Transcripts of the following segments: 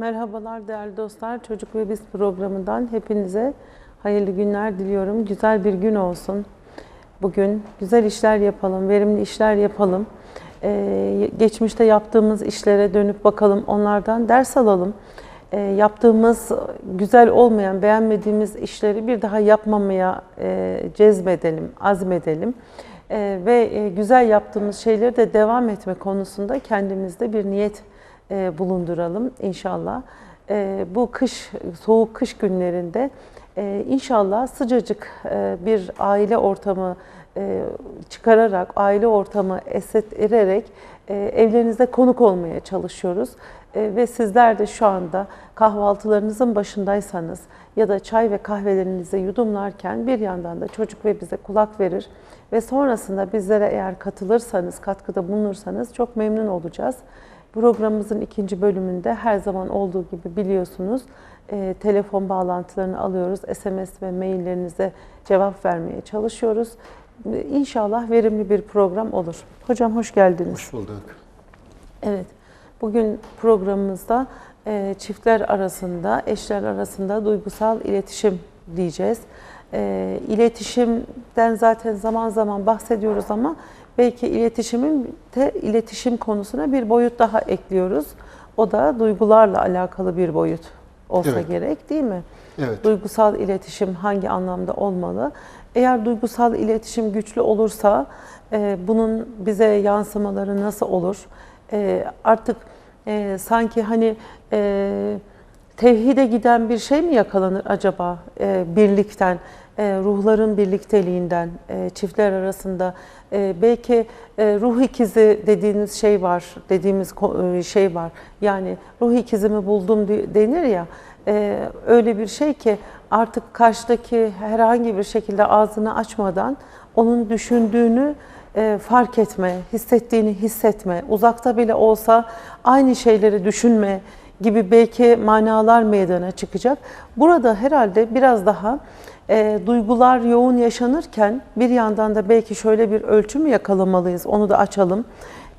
Merhabalar değerli dostlar. Çocuk ve Biz programından hepinize hayırlı günler diliyorum. Güzel bir gün olsun. Bugün güzel işler yapalım, verimli işler yapalım. Ee, geçmişte yaptığımız işlere dönüp bakalım, onlardan ders alalım. Ee, yaptığımız güzel olmayan, beğenmediğimiz işleri bir daha yapmamaya e, cezbedelim, azmedelim. Ee, ve e, güzel yaptığımız şeyleri de devam etme konusunda kendimizde bir niyet e, bulunduralım inşallah. E, bu kış, soğuk kış günlerinde e, inşallah sıcacık bir aile ortamı çıkararak, aile ortamı esererek e, evlerinizde konuk olmaya çalışıyoruz. Ve sizler de şu anda kahvaltılarınızın başındaysanız ya da çay ve kahvelerinizi yudumlarken bir yandan da çocuk ve bize kulak verir ve sonrasında bizlere eğer katılırsanız, katkıda bulunursanız çok memnun olacağız. Programımızın ikinci bölümünde her zaman olduğu gibi biliyorsunuz e, telefon bağlantılarını alıyoruz. SMS ve maillerinize cevap vermeye çalışıyoruz. E, İnşallah verimli bir program olur. Hocam hoş geldiniz. Hoş bulduk. Evet, bugün programımızda e, çiftler arasında, eşler arasında duygusal iletişim diyeceğiz. E, iletişimden zaten zaman zaman bahsediyoruz ama belki iletişimin de iletişim konusuna bir boyut daha ekliyoruz. O da duygularla alakalı bir boyut olsa Evet. gerek değil mi? Evet. Duygusal iletişim hangi anlamda olmalı? Eğer duygusal iletişim güçlü olursa e, bunun bize yansımaları nasıl olur? E, artık e, sanki hani e, tevhide giden bir şey mi yakalanır acaba e, birlikten, ruhların birlikteliğinden, e, çiftler arasında? E, belki e, ruh ikizi dediğiniz şey var, dediğimiz e, şey var. Yani ruh ikizimi buldum denir ya, e, öyle bir şey ki artık karşıdaki herhangi bir şekilde ağzını açmadan onun düşündüğünü e, fark etme, hissettiğini hissetme, uzakta bile olsa aynı şeyleri düşünme gibi belki manalar meydana çıkacak. Burada herhalde biraz daha e, duygular yoğun yaşanırken bir yandan da belki şöyle bir ölçü mü yakalamalıyız onu da açalım.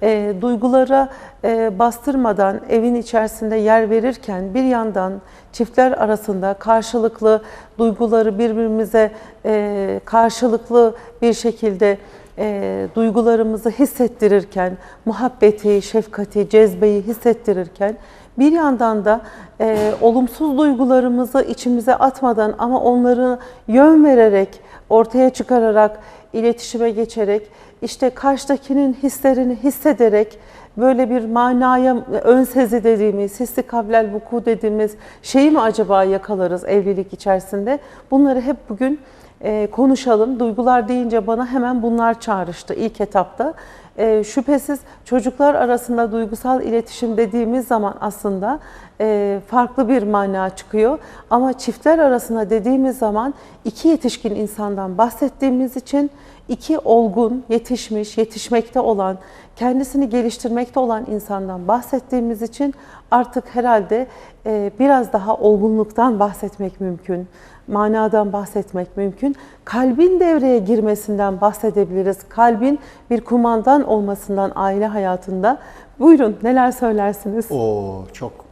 E, duygulara e, bastırmadan evin içerisinde yer verirken bir yandan çiftler arasında karşılıklı duyguları birbirimize e, karşılıklı bir şekilde e, duygularımızı hissettirirken, muhabbeti, şefkati, cezbeyi hissettirirken bir yandan da e, olumsuz duygularımızı içimize atmadan ama onları yön vererek, ortaya çıkararak, iletişime geçerek, işte karşıdakinin hislerini hissederek böyle bir manaya ön sezi dediğimiz, hissi kablel vuku dediğimiz şeyi mi acaba yakalarız evlilik içerisinde? Bunları hep bugün e, konuşalım. Duygular deyince bana hemen bunlar çağrıştı ilk etapta. E, şüphesiz çocuklar arasında duygusal iletişim dediğimiz zaman aslında e, farklı bir mana çıkıyor. Ama çiftler arasında dediğimiz zaman iki yetişkin insandan bahsettiğimiz için iki olgun, yetişmiş, yetişmekte olan, kendisini geliştirmekte olan insandan bahsettiğimiz için artık herhalde e, biraz daha olgunluktan bahsetmek mümkün manadan bahsetmek mümkün. Kalbin devreye girmesinden bahsedebiliriz. Kalbin bir kumandan olmasından aile hayatında. Buyurun neler söylersiniz? O çok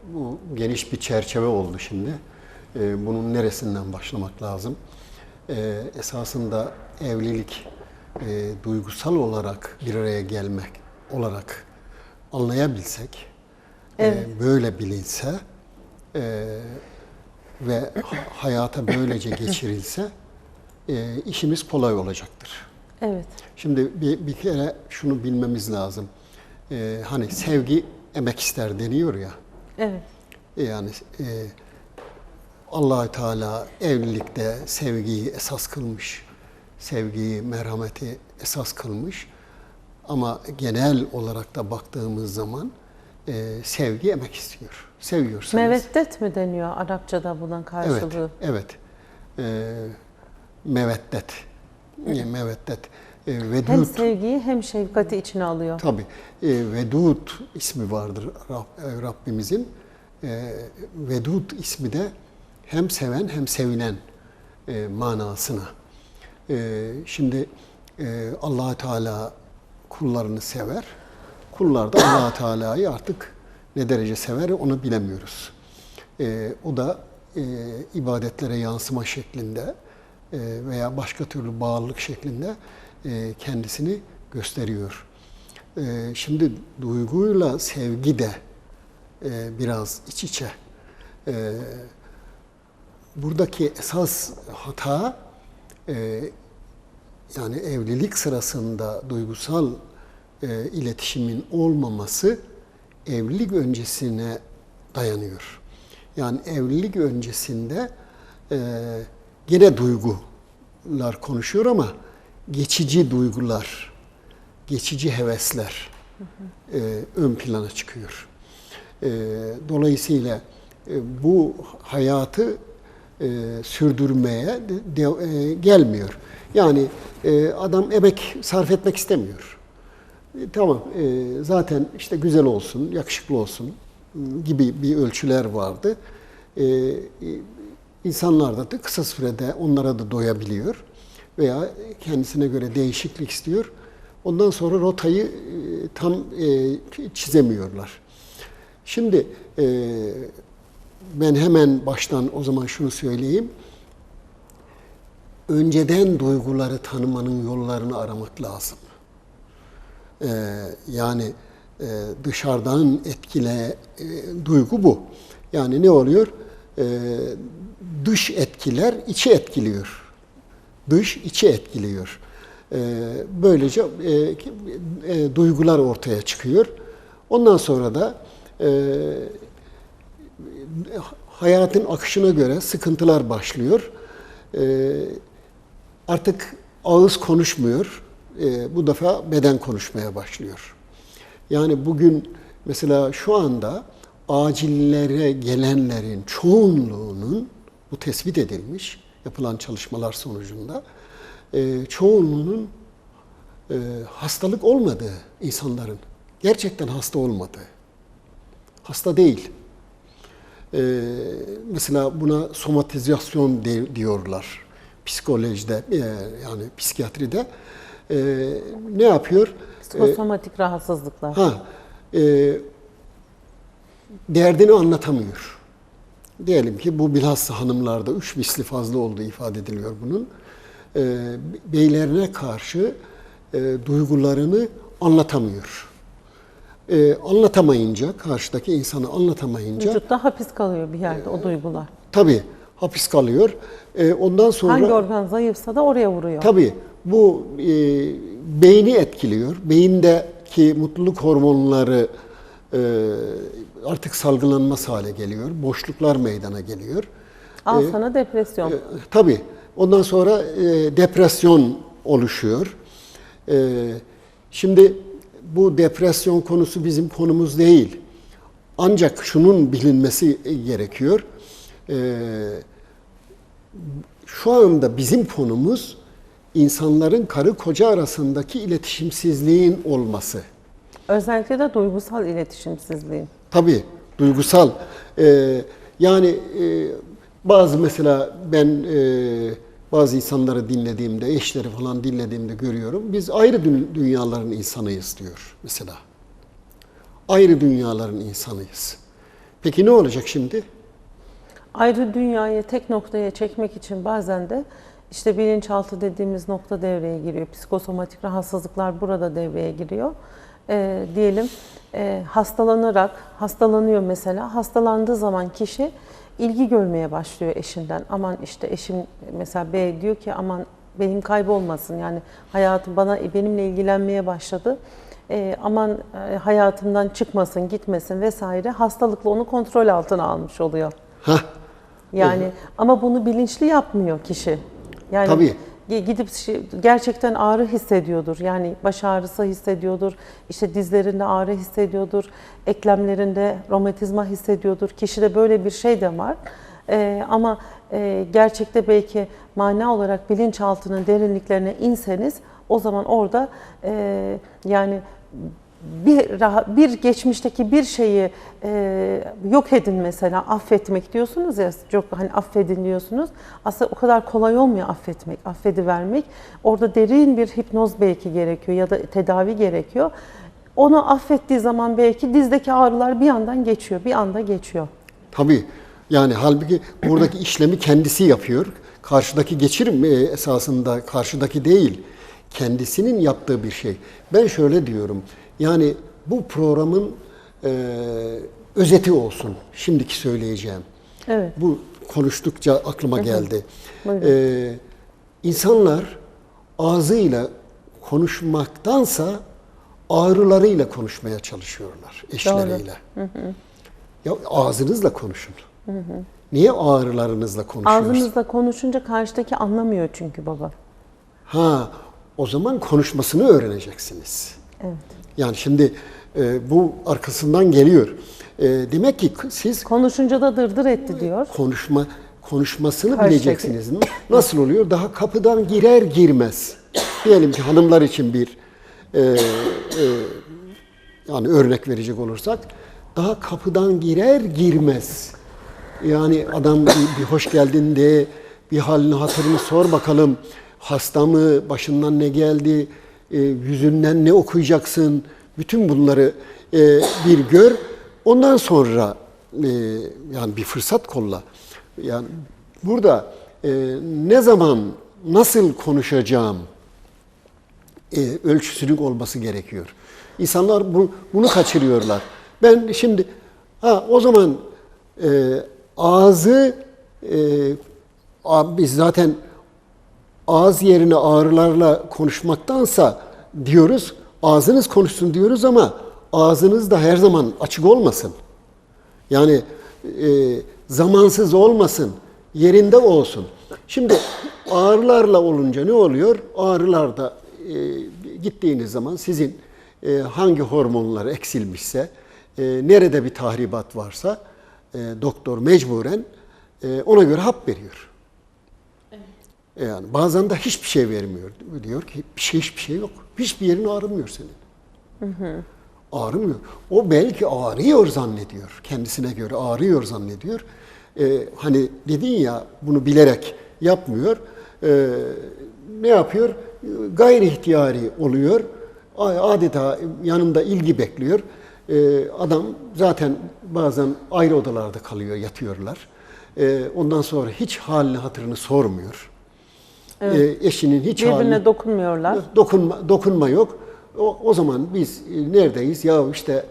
geniş bir çerçeve oldu şimdi. Ee, bunun neresinden başlamak lazım? Ee, esasında evlilik e, duygusal olarak bir araya gelmek olarak anlayabilsek, e, Evet. böyle bilinse e, ve hayata böylece geçirilse e, işimiz kolay olacaktır. Evet. Şimdi bir, bir kere şunu bilmemiz lazım. Ee, hani sevgi emek ister deniyor ya. Evet. Yani e, allah Teala evlilikte sevgiyi esas kılmış. Sevgiyi, merhameti esas kılmış. Ama genel olarak da baktığımız zaman e, sevgi emek istiyor. Seviyorsanız. Meveddet mi deniyor Arapçada bunun Evet, karşılığı? evet. Ee, meveddet. E, Meveddet. E, vedud. Hem sevgiyi hem şefkati içine alıyor. Tabii. E, Vedud ismi vardır Rab- e, Rabbimizin. E, Vedud ismi de hem seven hem sevinen e, manasına. E, şimdi e, allah Teala kullarını sever. Kullar da allah Teala'yı artık ne derece sever onu bilemiyoruz. E, o da e, ibadetlere yansıma şeklinde e, veya başka türlü bağlılık şeklinde e, kendisini gösteriyor. E, şimdi duyguyla sevgi de e, biraz iç içe. E, buradaki esas hata e, yani evlilik sırasında duygusal e, iletişimin olmaması evlilik öncesine dayanıyor. Yani evlilik öncesinde e, gene duygular konuşuyor ama geçici duygular, geçici hevesler e, ön plana çıkıyor. E, dolayısıyla e, bu hayatı e, sürdürmeye de, de- e, gelmiyor. Yani e, adam emek sarf etmek istemiyor. E, Tamam, e, zaten işte güzel olsun, yakışıklı olsun gibi bir ölçüler vardı. E, e, insanlar da kısa sürede onlara da doyabiliyor veya kendisine göre değişiklik istiyor. Ondan sonra rotayı e, tam e, çizemiyorlar. Şimdi e, ben hemen baştan o zaman şunu söyleyeyim. Önceden duyguları tanımanın yollarını aramak lazım. Ee, yani e, dışarıdan etkile e, duygu bu. Yani ne oluyor? Ee, dış etkiler içi etkiliyor. Dış içi etkiliyor. Ee, böylece e, e, duygular ortaya çıkıyor. Ondan sonra da e, hayatın akışına göre sıkıntılar başlıyor. Ee, artık ağız konuşmuyor. Ee, bu defa beden konuşmaya başlıyor. Yani bugün mesela şu anda acillere gelenlerin çoğunluğunun bu tespit edilmiş yapılan çalışmalar sonucunda e, çoğunluğunun e, hastalık olmadığı insanların gerçekten hasta olmadığı hasta değil. Ee, mesela buna somatizasyon de- diyorlar psikolojide e, yani psikiyatride. Ee, ne yapıyor? Psikosomatik rahatsızlıklar. Ha, e, derdini anlatamıyor. Diyelim ki bu bilhassa hanımlarda üç misli fazla olduğu ifade ediliyor bunun. E, beylerine karşı e, duygularını anlatamıyor. E, anlatamayınca, karşıdaki insanı anlatamayınca Vücutta hapis kalıyor bir yerde o duygular. tabii hapis kalıyor. E, ondan sonra Hangi organ zayıfsa da oraya vuruyor. Tabii bu e, beyni etkiliyor. Beyindeki mutluluk hormonları e, artık salgılanmaz hale geliyor. Boşluklar meydana geliyor. Al sana depresyon. E, tabii ondan sonra e, depresyon oluşuyor. E, şimdi bu depresyon konusu bizim konumuz değil. Ancak şunun bilinmesi gerekiyor. E, şu anda bizim konumuz insanların karı koca arasındaki iletişimsizliğin olması. Özellikle de duygusal iletişimsizliğin. Tabii duygusal. Ee, yani e, bazı mesela ben e, bazı insanları dinlediğimde, eşleri falan dinlediğimde görüyorum. Biz ayrı dü- dünyaların insanıyız diyor mesela. Ayrı dünyaların insanıyız. Peki ne olacak şimdi? Ayrı dünyayı tek noktaya çekmek için bazen de işte bilinçaltı dediğimiz nokta devreye giriyor. Psikosomatik rahatsızlıklar burada devreye giriyor. Ee, diyelim e, hastalanarak, hastalanıyor mesela. Hastalandığı zaman kişi ilgi görmeye başlıyor eşinden. Aman işte eşim mesela B diyor ki aman benim kaybolmasın yani hayatım bana benimle ilgilenmeye başladı. Ee, aman e, hayatımdan çıkmasın, gitmesin vesaire. Hastalıkla onu kontrol altına almış oluyor. Hah, Yani ama bunu bilinçli yapmıyor kişi. Yani Tabii. gi- gidip şi- gerçekten ağrı hissediyordur. Yani baş ağrısı hissediyordur. işte dizlerinde ağrı hissediyordur. Eklemlerinde romatizma hissediyordur. Kişide böyle bir şey de var. Ee, ama e, gerçekte belki mana olarak bilinçaltının derinliklerine inseniz o zaman orada e, yani bir bir geçmişteki bir şeyi e, yok edin mesela affetmek diyorsunuz ya çok hani affedin diyorsunuz. Aslında o kadar kolay olmuyor affetmek, affedivermek. Orada derin bir hipnoz belki gerekiyor ya da tedavi gerekiyor. Onu affettiği zaman belki dizdeki ağrılar bir yandan geçiyor, bir anda geçiyor. tabii. Yani halbuki buradaki işlemi kendisi yapıyor. Karşıdaki geçirim e, esasında karşıdaki değil. Kendisinin yaptığı bir şey. Ben şöyle diyorum. Yani bu programın e, özeti olsun. Şimdiki söyleyeceğim. Evet. Bu konuştukça aklıma geldi. Ee, insanlar ağzıyla konuşmaktansa ağrılarıyla konuşmaya çalışıyorlar eşleriyle. Ya ağzınızla konuşun. Niye ağrılarınızla konuşuyorsunuz? Ağzınızla konuşunca karşıdaki anlamıyor çünkü baba. Ha, o zaman konuşmasını öğreneceksiniz. Evet. Yani şimdi e, bu arkasından geliyor. E, demek ki siz Konuşunca da dırdır etti diyor. konuşma konuşmasını Karşıdaki- bileceksiniz. Nasıl oluyor? Daha kapıdan girer girmez. Diyelim ki hanımlar için bir e, e, yani örnek verecek olursak daha kapıdan girer girmez. Yani adam bir, bir hoş geldin de bir halini hatırını sor bakalım. Hasta mı? Başından ne geldi? E, yüzünden ne okuyacaksın? Bütün bunları e, bir gör. Ondan sonra e, yani bir fırsat kolla. Yani burada e, ne zaman nasıl konuşacağım e, ölçüsünün olması gerekiyor. İnsanlar bu, bunu kaçırıyorlar. Ben şimdi ha o zaman e, ağzı e, biz zaten ağız yerine ağrılarla konuşmaktansa diyoruz ağzınız konuşsun diyoruz ama ağzınız da her zaman açık olmasın. Yani e, zamansız olmasın, yerinde olsun. Şimdi ağrılarla olunca ne oluyor? Ağrılarda e, gittiğiniz zaman sizin e, hangi hormonlar eksilmişse, e, nerede bir tahribat varsa e, doktor mecburen e, ona göre hap veriyor. E, Yani bazen de hiçbir şey vermiyor. Diyor ki bir şey hiçbir şey yok. Hiçbir yerin ağrımıyor senin. Ağrımıyor. O belki ağrıyor zannediyor. Kendisine göre ağrıyor zannediyor. Ee, hani dedin ya bunu bilerek yapmıyor. Ee, ne yapıyor? Gayri ihtiyari oluyor. Adeta yanında ilgi bekliyor. Ee, adam zaten bazen ayrı odalarda kalıyor, yatıyorlar. Ee, ondan sonra hiç halini hatırını sormuyor. Ee, eşinin hiç. Birbirine dokunmuyorlar. Dokunma, dokunma yok. O, o zaman biz e, neredeyiz? Ya işte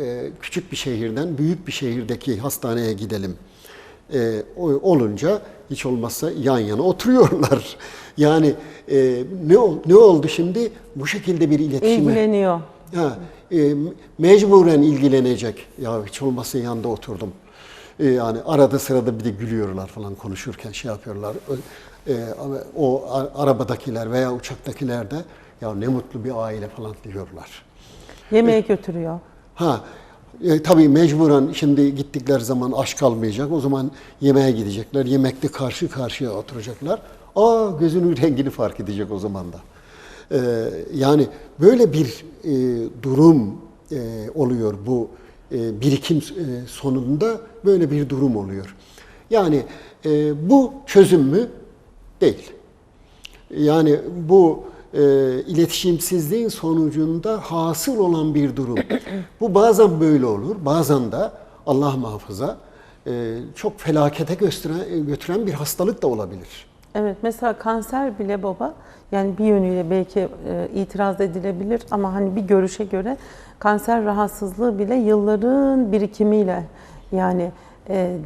e, küçük bir şehirden büyük bir şehirdeki hastaneye gidelim. E, olunca hiç olmazsa yan yana oturuyorlar. Yani e, ne ne oldu şimdi? Bu şekilde bir iletişime. İlgileniyor. Ha, e, mecburen ilgilenecek. Ya hiç olmazsa yanında oturdum. E, yani arada sırada bir de gülüyorlar falan konuşurken şey yapıyorlar. E, o arabadakiler veya uçaktakiler de ya ne mutlu bir aile falan diyorlar. Yemeğe götürüyor. Ha e, tabii mecburen şimdi gittikleri zaman aç kalmayacak. O zaman yemeğe gidecekler. Yemekte karşı karşıya oturacaklar. Aa gözünün rengini fark edecek o zaman da. Ee, yani böyle bir e, durum e, oluyor bu e, birikim e, sonunda böyle bir durum oluyor. Yani e, bu çözüm mü? Değil. Yani bu e, iletişimsizliğin sonucunda hasıl olan bir durum. bu bazen böyle olur, bazen de Allah muhafaza e, çok felakete götüren, götüren bir hastalık da olabilir. Evet mesela kanser bile baba yani bir yönüyle belki e, itiraz edilebilir ama hani bir görüşe göre kanser rahatsızlığı bile yılların birikimiyle yani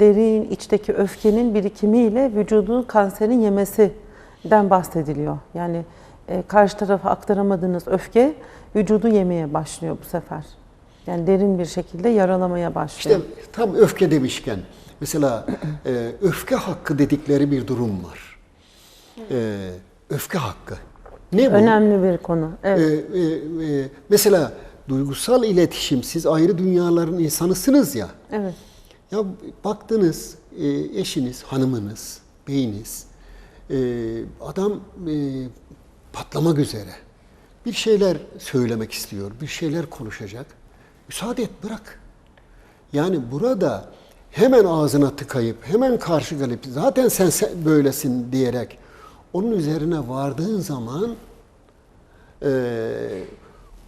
derin içteki öfkenin birikimiyle vücudu kanserin yemesinden bahsediliyor. Yani e, karşı tarafa aktaramadığınız öfke vücudu yemeye başlıyor bu sefer. Yani derin bir şekilde yaralamaya başlıyor. İşte tam öfke demişken mesela e, öfke hakkı dedikleri bir durum var. E, öfke hakkı. Ne bu? Önemli bir konu. Evet. Ee, e, e, mesela duygusal iletişim, siz ayrı dünyaların insanısınız ya. Evet. Ya baktınız e, eşiniz, hanımınız, beyiniz, e, adam e, patlamak üzere. Bir şeyler söylemek istiyor, bir şeyler konuşacak. Müsaade et, bırak. Yani burada hemen ağzına tıkayıp, hemen karşı gelip, zaten sen, sen böylesin diyerek onun üzerine vardığın zaman e,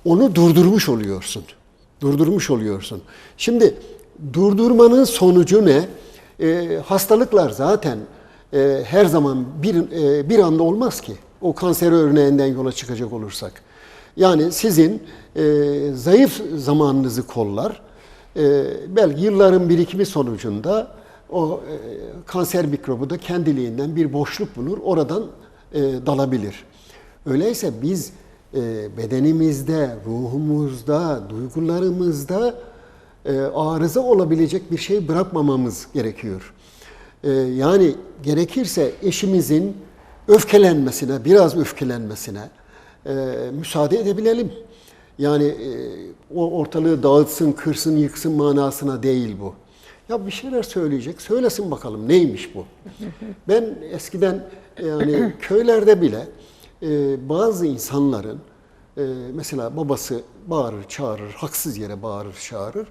onu durdurmuş oluyorsun. Durdurmuş oluyorsun. Şimdi durdurmanın sonucu ne? E, hastalıklar zaten e, her zaman bir, e, bir anda olmaz ki. O kanser örneğinden yola çıkacak olursak. Yani sizin e, zayıf zamanınızı kollar. E, belki yılların birikimi sonucunda o e, kanser mikrobu da kendiliğinden bir boşluk bulur. Oradan e, dalabilir. Öyleyse biz e, bedenimizde, ruhumuzda, duygularımızda e, arıza olabilecek bir şey bırakmamamız gerekiyor. E, yani gerekirse eşimizin öfkelenmesine, biraz öfkelenmesine e, müsaade edebilelim. Yani e, o ortalığı dağıtsın, kırsın, yıksın manasına değil bu. Ya bir şeyler söyleyecek, söylesin bakalım neymiş bu. Ben eskiden yani köylerde bile e, bazı insanların e, mesela babası bağırır, çağırır, haksız yere bağırır, çağırır.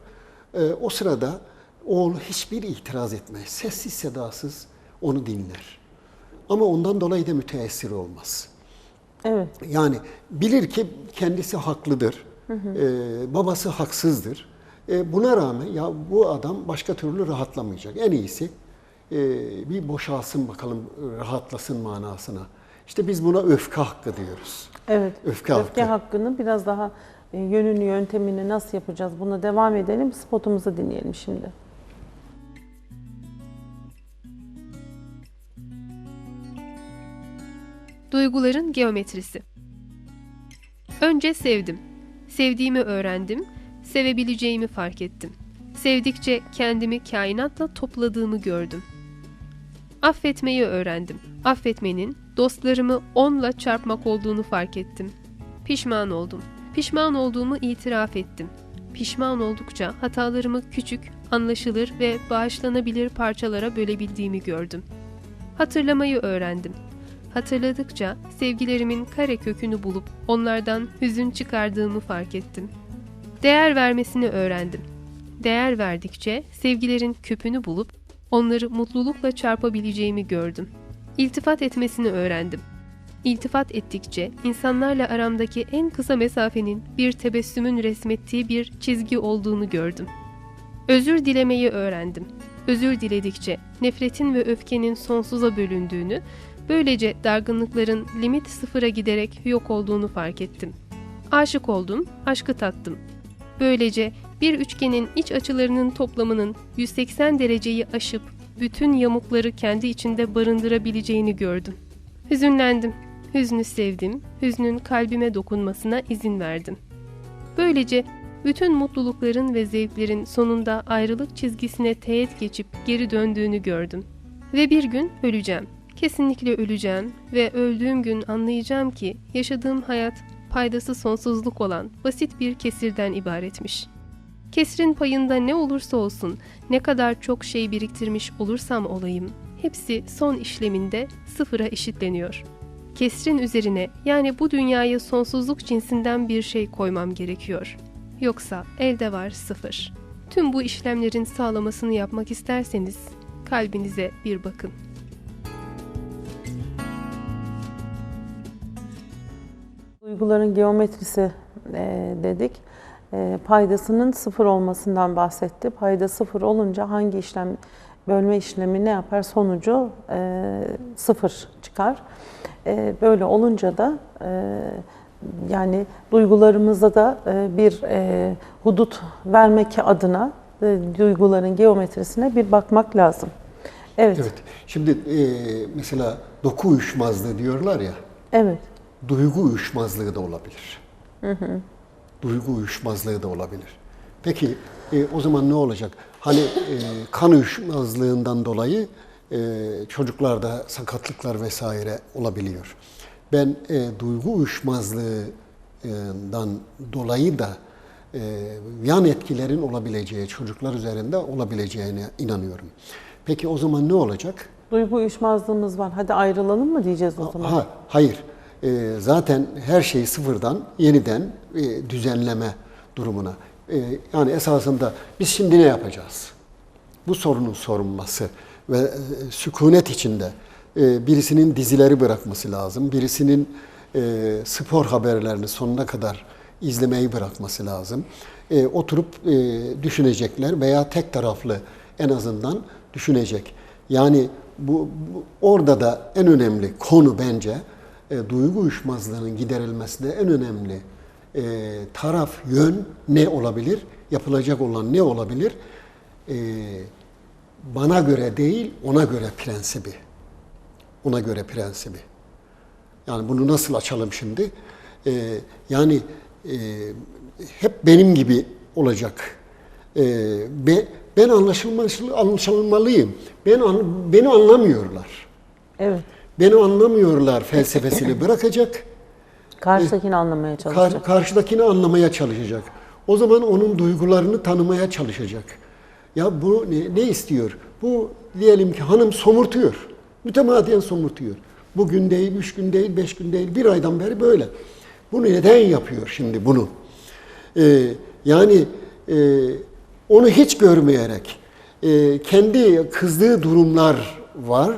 E, o sırada oğlu hiçbir itiraz etmez. Sessiz sedasız onu dinler. Ama ondan dolayı da müteessir olmaz. Evet. Yani bilir ki kendisi haklıdır, Ee, babası haksızdır. Ee, buna rağmen ya bu adam başka türlü rahatlamayacak. En iyisi e, bir boşalsın bakalım rahatlasın manasına. İşte biz buna öfke hakkı diyoruz. Evet. Öfke Öfke, hakkı. hakkını biraz daha e, yönünü, yöntemini nasıl yapacağız? Buna devam edelim. Spotumuzu dinleyelim şimdi. Duyguların geometrisi. Önce sevdim. Sevdiğimi öğrendim. Sevebileceğimi fark ettim. Sevdikçe kendimi kainatla topladığımı gördüm. Affetmeyi öğrendim. Affetmenin dostlarımı onla çarpmak olduğunu fark ettim. Pişman oldum. Pişman olduğumu itiraf ettim. Pişman oldukça hatalarımı küçük, anlaşılır ve bağışlanabilir parçalara bölebildiğimi gördüm. Hatırlamayı öğrendim. Hatırladıkça sevgilerimin kare kökünü bulup onlardan hüzün çıkardığımı fark ettim. Değer vermesini öğrendim. Değer verdikçe sevgilerin küpünü bulup onları mutlulukla çarpabileceğimi gördüm. İltifat etmesini öğrendim. İltifat ettikçe insanlarla aramdaki en kısa mesafenin bir tebessümün resmettiği bir çizgi olduğunu gördüm. Özür dilemeyi öğrendim. Özür diledikçe nefretin ve öfkenin sonsuza bölündüğünü, böylece dargınlıkların limit sıfıra giderek yok olduğunu fark ettim. Aşık oldum, aşkı tattım. Böylece bir üçgenin iç açılarının toplamının 180 dereceyi aşıp bütün yamukları kendi içinde barındırabileceğini gördüm. Hüzünlendim. Hüznü sevdim. Hüznün kalbime dokunmasına izin verdim. Böylece bütün mutlulukların ve zevklerin sonunda ayrılık çizgisine teğet geçip geri döndüğünü gördüm. Ve bir gün öleceğim. Kesinlikle öleceğim ve öldüğüm gün anlayacağım ki yaşadığım hayat paydası sonsuzluk olan basit bir kesirden ibaretmiş. Kesrin payında ne olursa olsun, ne kadar çok şey biriktirmiş olursam olayım, hepsi son işleminde sıfıra eşitleniyor. Kesrin üzerine yani bu dünyaya sonsuzluk cinsinden bir şey koymam gerekiyor. Yoksa elde var sıfır. Tüm bu işlemlerin sağlamasını yapmak isterseniz kalbinize bir bakın. Duyguların geometrisi e, dedik. E, paydasının sıfır olmasından bahsetti. Payda sıfır olunca hangi işlem, bölme işlemi ne yapar? Sonucu e, sıfır çıkar. E, böyle olunca da e, yani duygularımıza da e, bir e, hudut vermek adına e, duyguların geometrisine bir bakmak lazım. Evet, Evet. Şimdi e, mesela doku uyuşmazlığı diyorlar ya. evet. duygu uyuşmazlığı da olabilir. Duygu uyuşmazlığı da olabilir. Peki e, o zaman ne olacak? Hani e, kan uyuşmazlığından dolayı çocuklarda sakatlıklar vesaire olabiliyor. Ben e, duygu uyuşmazlığından dolayı da e, yan etkilerin olabileceği, çocuklar üzerinde olabileceğine inanıyorum. Peki o zaman ne olacak? Duygu uyuşmazlığımız var. Hadi ayrılalım mı diyeceğiz o zaman? Ha, hayır. Ee, zaten her şeyi sıfırdan yeniden e, düzenleme durumuna. Ee, yani esasında biz şimdi ne yapacağız? Bu sorunun sorulması ve e, sükunet içinde e, birisinin dizileri bırakması lazım. Birisinin e, spor haberlerini sonuna kadar izlemeyi bırakması lazım. Oturup düşünecekler veya tek taraflı en azından düşünecek. Yani bu, bu- orada da en önemli konu bence e, duygu uyuşmazlığının giderilmesinde en önemli e, taraf, yön ne olabilir? Yapılacak olan ne olabilir? E, bana göre değil, ona göre prensibi. Ona göre prensibi. Yani bunu nasıl açalım şimdi? Ee, yani e, hep benim gibi olacak. Ee, be, ben anlaşılmalı, anlaşılmalıyım. Ben an- beni anlamıyorlar. Evet. Beni anlamıyorlar felsefesini bırakacak. Karşıdakini anlamaya Kar- çalışacak. karşıdakini anlamaya çalışacak. O zaman onun duygularını tanımaya çalışacak. Ya bu ne, ne istiyor? Bu diyelim ki hanım somurtuyor. Mütemadiyen somurtuyor. Bugün değil, üç gün değil, beş gün değil, bir aydan beri böyle. Bunu neden yapıyor şimdi bunu? Ee, yani e, onu hiç görmeyerek e, kendi kızdığı durumlar var.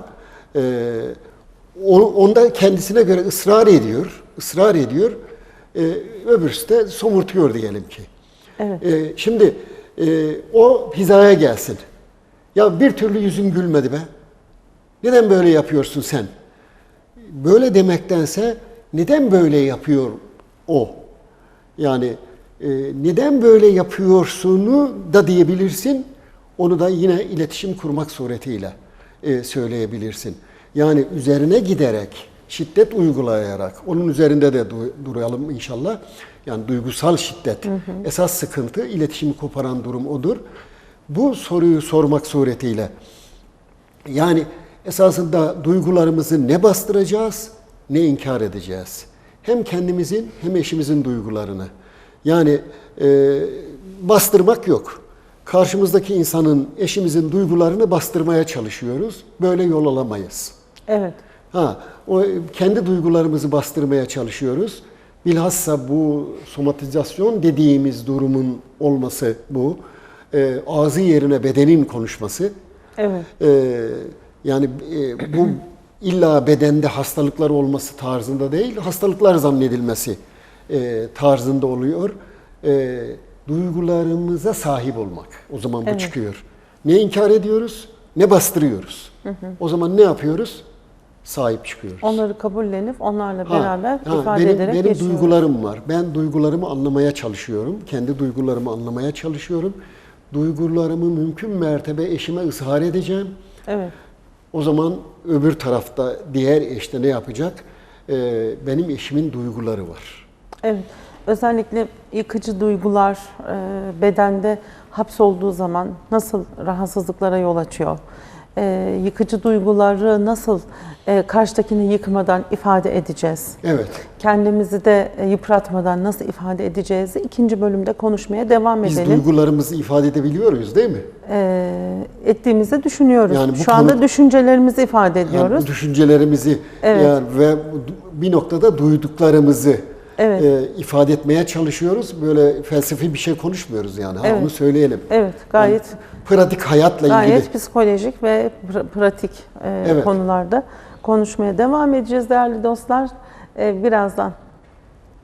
O- onda kendisine göre ısrar ediyor, ısrar ediyor. Ee, öbürsü de somurtuyor diyelim ki. Evet. Ee, şimdi e, o hizaya gelsin. Ya bir türlü yüzün gülmedi be. Neden böyle yapıyorsun sen? Böyle demektense neden böyle yapıyor o? Yani e, neden böyle yapıyorsunu da diyebilirsin. Onu da yine iletişim kurmak suretiyle e, söyleyebilirsin. Yani üzerine giderek, şiddet uygulayarak, onun üzerinde de du- duralım inşallah. Yani duygusal şiddet. Esas sıkıntı iletişimi koparan durum odur. Bu soruyu sormak suretiyle yani esasında duygularımızı ne bastıracağız, ne inkar edeceğiz. Hem kendimizin hem eşimizin duygularını. Yani e, bastırmak yok. Karşımızdaki insanın, eşimizin duygularını bastırmaya çalışıyoruz. Böyle yol alamayız. Evet. Ha, o kendi duygularımızı bastırmaya çalışıyoruz. Bilhassa bu somatizasyon dediğimiz durumun olması bu. E, ağzı yerine bedenin konuşması. Evet. Ee, yani e, bu illa bedende hastalıklar olması tarzında değil, hastalıklar zannedilmesi e, tarzında oluyor. E, duygularımıza sahip olmak. O zaman bu Evet. çıkıyor. Ne inkar ediyoruz, ne bastırıyoruz. O zaman ne yapıyoruz? Sahip çıkıyoruz. Onları kabullenip onlarla Ha, beraber ha, ifade benim, ederek benim geçiyoruz. duygularım var. Ben duygularımı anlamaya çalışıyorum. Kendi duygularımı anlamaya çalışıyorum. Duygularımı mümkün mertebe eşime ısrar edeceğim. Evet. O zaman öbür tarafta diğer eşte ne yapacak? Ee, benim eşimin duyguları var. Evet. Özellikle yıkıcı duygular e, bedende hapsolduğu zaman nasıl rahatsızlıklara yol açıyor? E, yıkıcı duyguları nasıl e, karşıdakini yıkmadan ifade edeceğiz? Evet. Kendimizi de e, yıpratmadan nasıl ifade edeceğizi ikinci bölümde konuşmaya devam Biz edelim. duygularımızı ifade edebiliyoruz değil mi? E, ettiğimizi düşünüyoruz. Yani bu Şu anda konu- düşüncelerimizi ifade Yani ediyoruz. bu düşüncelerimizi Evet. yani ve bir noktada duyduklarımızı Evet. e, ifade etmeye çalışıyoruz. Böyle felsefi bir şey konuşmuyoruz yani. Ha, Evet. Onu söyleyelim. Evet, gayet Pratik hayatla ilgili. Gayet psikolojik ve pr- pratik e, Evet. konularda konuşmaya devam edeceğiz değerli dostlar. E, birazdan